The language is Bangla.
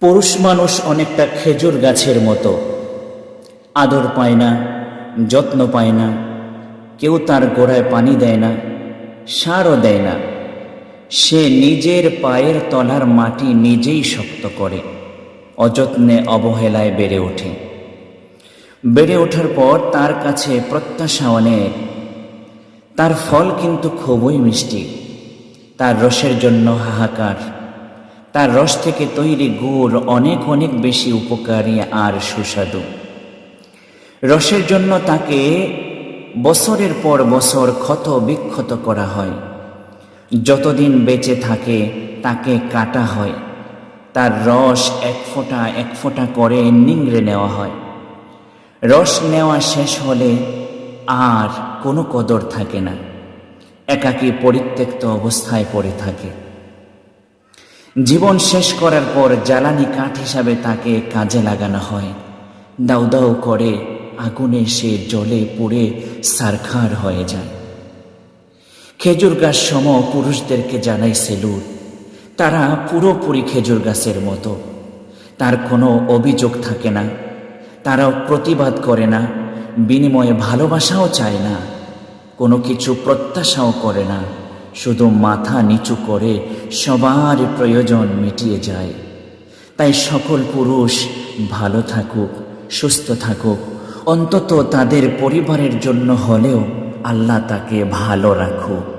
পুরুষ মানুষ অনেকটা খেজুর গাছের মতো। আদর পায় না, যত্ন পায় না, কেউ তার গোড়ায় পানি দেয় না, সারও দেয় না। সে নিজের পায়ের তলার মাটি নিজেই শক্ত করে, অযত্নে অবহেলায় বেড়ে ওঠে। বেড়ে ওঠার পর তার কাছে প্রত্যাশা অনেক। তার ফল কিন্তু খুবই মিষ্টি। তার রসের জন্য হাহাকার। তার রস থেকে তৈরি গুড় অনেক অনেক বেশি উপকারী আর সুস্বাদু। রসের জন্য তাকে বছরের পর বছর ক্ষত বিক্ষত করা হয়। যতদিন বেঁচে থাকে তাকে কাটা হয়। তার রস এক ফোঁটা এক ফোঁটা করে নিংড়ে নেওয়া হয়। রস নেওয়া শেষ হলে আর কোনো কদর থাকে না। একাকী পরিত্যক্ত অবস্থায় পড়ে থাকে। জীবন শেষ করার পর জ্বালানি কাঠ হিসাবে তাকে কাজে লাগানো হয়। দাউ দাউ করে আগুনে সে জলে পুড়ে সারখার হয়ে যায়। খেজুর গাছ সম পুরুষদেরকে জানাই সেলুট। তারা পুরোপুরি খেজুর গাছের মতো। তার কোনো অভিযোগ থাকে না। তারাও প্রতিবাদ করে না। বিনিময়ে ভালোবাসাও চায় না। কোনো কিছু প্রত্যাশাও করে না। শুধু মাথা নিচু করে সবার প্রয়োজন মিটিয়ে যায়। তাই সকল পুরুষ ভালো থাকুক, সুস্থ থাকুক। অন্তত তাদের পরিবারের জন্য হলেও আল্লাহ তাকে ভালো রাখুক।